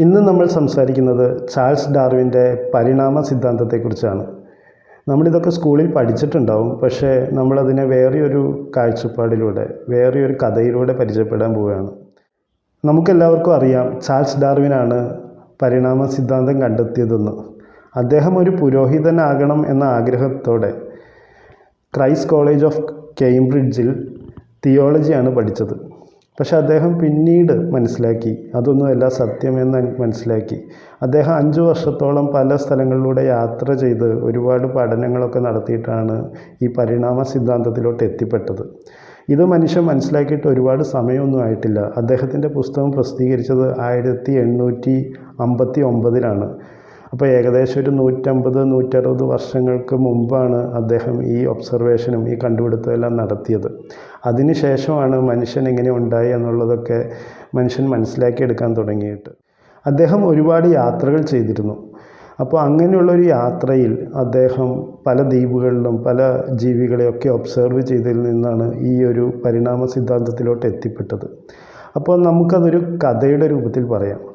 ഇന്ന് നമ്മൾ സംസാരിക്കുന്നത് ചാൾസ് ഡാർവിന്റെ പരിണാമ സിദ്ധാന്തത്തെക്കുറിച്ചാണ്. നമ്മളിതൊക്കെ സ്കൂളിൽ പഠിച്ചിട്ടുണ്ടാവും പക്ഷേ നമ്മളതിനെ വേറെയൊരു കാഴ്ചപ്പാടിലൂടെ വേറെയൊരു കഥയിലൂടെ പരിചയപ്പെടാൻ പോവുകയാണ്. നമുക്കെല്ലാവർക്കും അറിയാം ചാൾസ് ഡാർവിനാണ് പരിണാമ സിദ്ധാന്തം കണ്ടെത്തിയതെന്ന്. അദ്ദേഹം ഒരു പുരോഹിതനാകണം എന്ന ആഗ്രഹത്തോടെ ക്രൈസ്റ്റ് കോളേജ് ഓഫ് കേംബ്രിഡ്ജിൽ തിയോളജിയാണ് പഠിച്ചത്. പക്ഷെ അദ്ദേഹം പിന്നീട് മനസ്സിലാക്കി. അതൊന്നുമല്ല സത്യമെന്ന് മനസ്സിലാക്കി. അദ്ദേഹം അഞ്ച് വർഷത്തോളം പല സ്ഥലങ്ങളിലൂടെ യാത്ര ചെയ്ത് ഒരുപാട് പഠനങ്ങളൊക്കെ നടത്തിയിട്ടാണ് ഈ പരിണാമ സിദ്ധാന്തത്തിലോട്ട് എത്തിപ്പെട്ടത്. ഇത് മനുഷ്യൻ മനസ്സിലാക്കിയിട്ട് ഒരുപാട് സമയമൊന്നും ആയിട്ടില്ല. അദ്ദേഹത്തിന്റെ പുസ്തകം പ്രസിദ്ധീകരിച്ചത് ആയിരത്തി എണ്ണൂറ്റി അമ്പത്തി ഒമ്പതിലാണ്. അപ്പോൾ ഏകദേശം ഒരു നൂറ്റമ്പത് നൂറ്ററുപത് വർഷങ്ങൾക്ക് മുമ്പാണ് അദ്ദേഹം ഈ ഒബ്സർവേഷനും ഈ കണ്ടുപിടുത്തമെല്ലാം നടത്തിയത്. അതിനുശേഷമാണ് മനുഷ്യൻ എങ്ങനെ ഉണ്ടായി എന്നുള്ളതൊക്കെ മനുഷ്യൻ മനസ്സിലാക്കിയെടുക്കാൻ തുടങ്ങിയിട്ട്. അദ്ദേഹം ഒരുപാട് യാത്രകൾ ചെയ്തിരുന്നു. അപ്പോൾ അങ്ങനെയുള്ളൊരു യാത്രയിൽ അദ്ദേഹം പല ദ്വീപുകളിലും പല ജീവികളെയൊക്കെ ഒബ്സർവ് ചെയ്തതിൽ നിന്നാണ് ഈ ഒരു പരിണാമ സിദ്ധാന്തത്തിലോട്ട് എത്തിപ്പെട്ടത്. അപ്പോൾ നമുക്കതൊരു കഥയുടെ രൂപത്തിൽ പറയാം.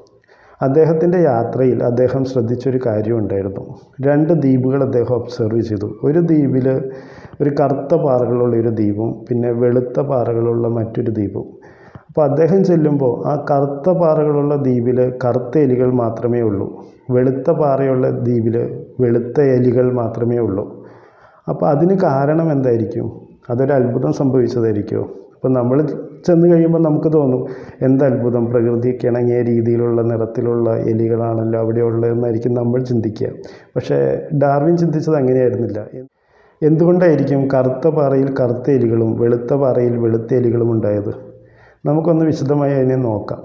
അദ്ദേഹത്തിന്റെ യാത്രയിൽ അദ്ദേഹം ശ്രദ്ധിച്ചൊരു കാര്യമുണ്ടായിരുന്നു. രണ്ട് ദ്വീപുകൾ അദ്ദേഹം ഒബ്സർവ് ചെയ്തു. ഒരു ദ്വീപിൽ ഒരു കറുത്ത പാറകളുള്ള ഒരു ദ്വീപും പിന്നെ വെളുത്ത പാറകളുള്ള മറ്റൊരു ദ്വീപും. അപ്പോൾ അദ്ദേഹം ചെല്ലുമ്പോൾ ആ കറുത്ത പാറകളുള്ള ദ്വീപിൽ കറുത്ത എലികൾ മാത്രമേ ഉള്ളൂ. വെളുത്ത പാറയുള്ള ദ്വീപിൽ വെളുത്ത എലികൾ മാത്രമേ ഉള്ളൂ. അപ്പോൾ അതിന് കാരണം എന്തായിരിക്കും? അതൊരു അത്ഭുതം സംഭവിച്ചതായിരിക്കുമോ? അപ്പോൾ നമ്മൾ ചെന്ന് കഴിയുമ്പോൾ നമുക്ക് തോന്നും എന്ത് അത്ഭുതം പ്രകൃതിക്ക് ഇണങ്ങിയ രീതിയിലുള്ള നിറത്തിലുള്ള എലികളാണല്ലോ അവിടെ ഉള്ളതെന്നായിരിക്കും നമ്മൾ ചിന്തിക്കുക. പക്ഷേ ഡാർവിൻ ചിന്തിച്ചത് അങ്ങനെയായിരുന്നില്ല. എന്തുകൊണ്ടായിരിക്കും കറുത്ത പാറയിൽ കറുത്ത എലികളും വെളുത്ത പാറയിൽ വെളുത്ത എലികളും ഉണ്ടായത്? നമുക്കൊന്ന് വിശദമായി അതിനെ നോക്കാം.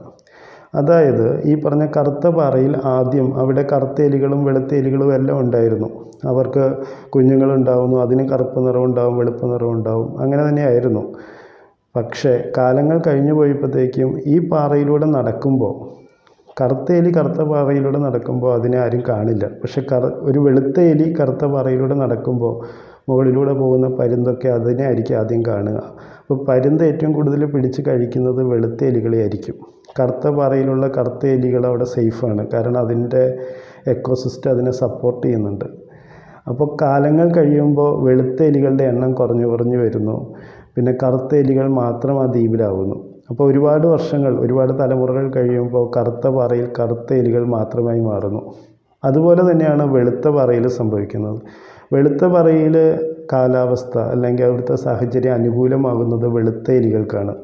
അതായത് ഈ പറഞ്ഞ കറുത്ത പാറയിൽ ആദ്യം അവിടെ കറുത്ത എലികളും വെളുത്ത എലികളും എല്ലാം ഉണ്ടായിരുന്നു. അവർക്ക് കുഞ്ഞുങ്ങളുണ്ടാവുന്നു അതിന് കറുപ്പ് നിറമുണ്ടാവും വെളുപ്പ് നിറമുണ്ടാവും അങ്ങനെ തന്നെയായിരുന്നു പക്ഷേ കാലങ്ങൾ കഴിഞ്ഞു പോയപ്പോഴത്തേക്കും ഈ പാറയിലൂടെ നടക്കുമ്പോൾ കറുത്ത എലി കറുത്ത പാറയിലൂടെ നടക്കുമ്പോൾ അതിനെ ആരും കാണില്ല. പക്ഷെ കറ ഒരു വെളുത്ത എലി കറുത്ത പാറയിലൂടെ നടക്കുമ്പോൾ മുകളിലൂടെ പോകുന്ന പരുന്തൊക്കെ അതിനെ ആയിരിക്കും ആദ്യം കാണുക. അപ്പോൾ പരുന്ത് ഏറ്റവും കൂടുതൽ പിടിച്ച് കഴിക്കുന്നത് വെളുത്ത എലികളെ ആയിരിക്കും. കറുത്ത പാറയിലുള്ള കറുത്ത എലികൾ അവിടെ സേഫാണ് കാരണം അതിന്റെ എക്കോസിസ്റ്റം അതിനെ സപ്പോർട്ട് ചെയ്യുന്നുണ്ട്. അപ്പോൾ കാലങ്ങൾ കഴിയുമ്പോൾ വെളുത്ത എലികളുടെ എണ്ണം കുറഞ്ഞു കുറഞ്ഞു വരുന്നു. പിന്നെ കറുത്ത എലികൾ മാത്രം ആ ദ്വീപിലാവുന്നു. അപ്പോൾ ഒരുപാട് വർഷങ്ങൾ ഒരുപാട് തലമുറകൾ കഴിയുമ്പോൾ കറുത്ത പാറയിൽ കറുത്ത എലികൾ മാത്രമായി മാറുന്നു. അതുപോലെ തന്നെയാണ് വെളുത്ത പാറയിൽ സംഭവിക്കുന്നത്. വെളുത്ത പാറയിൽ കാലാവസ്ഥ അല്ലെങ്കിൽ അവിടുത്തെ സാഹചര്യം അനുകൂലമാകുന്നത് വെളുത്ത എലികൾക്കാണ്.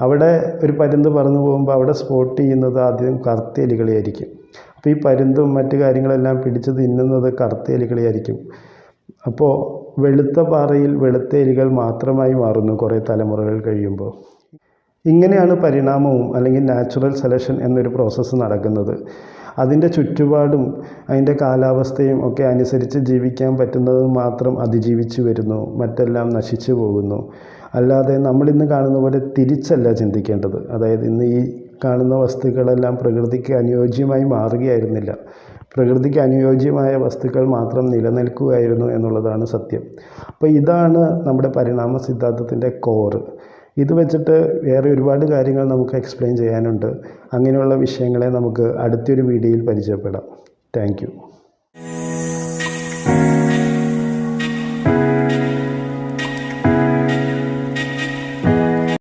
അവിടെ ഒരു പരുന്ത് പറന്നു പോകുമ്പോൾ അവിടെ സ്പോട്ട് ചെയ്യുന്നത് ആദ്യം കറുത്ത എലികളെയായിരിക്കും. അപ്പോൾ ഈ പരുന്തും മറ്റു കാര്യങ്ങളെല്ലാം പിടിച്ച് തിന്നുന്നത് കറുത്ത എലികളെയായിരിക്കും. അപ്പോൾ വെളുത്ത പാറയിൽ വെളുത്ത എലികൾ മാത്രമായി മാറുന്നു കുറേ തലമുറകൾ കഴിയുമ്പോൾ. ഇങ്ങനെയാണ് പരിണാമവും അല്ലെങ്കിൽ നാച്ചുറൽ സെലക്ഷൻ എന്നൊരു പ്രോസസ്സ് നടക്കുന്നത്. അതിന്റെ ചുറ്റുപാടും അതിന്റെ കാലാവസ്ഥയും ഒക്കെ അനുസരിച്ച് ജീവിക്കാൻ പറ്റുന്നത് മാത്രം അതിജീവിച്ചു വരുന്നു മറ്റെല്ലാം നശിച്ചു പോകുന്നു. അല്ലാതെ നമ്മളിന്ന് കാണുന്ന പോലെ തിരിച്ചല്ല ചിന്തിക്കേണ്ടത്. അതായത് ഇന്ന് ഈ കാണുന്ന വസ്തുക്കളെല്ലാം പ്രകൃതിക്ക് അനുയോജ്യമായി മാറുകയായിരുന്നില്ല. പ്രകൃതിക്ക് അനുയോജ്യമായ വസ്തുക്കൾ മാത്രം നിലനിൽക്കുകയായിരുന്നു എന്നുള്ളതാണ് സത്യം. അപ്പോൾ ഇതാണ് നമ്മുടെ പരിണാമ സിദ്ധാന്തത്തിന്റെ കോറ്. ഇത് വെച്ചിട്ട് വേറെ ഒരുപാട് കാര്യങ്ങൾ നമുക്ക് എക്സ്പ്ലെയിൻ ചെയ്യാനുണ്ട്. അങ്ങനെയുള്ള വിഷയങ്ങളെ നമുക്ക് അടുത്തൊരു വീഡിയോയിൽ പരിചയപ്പെടാം. താങ്ക്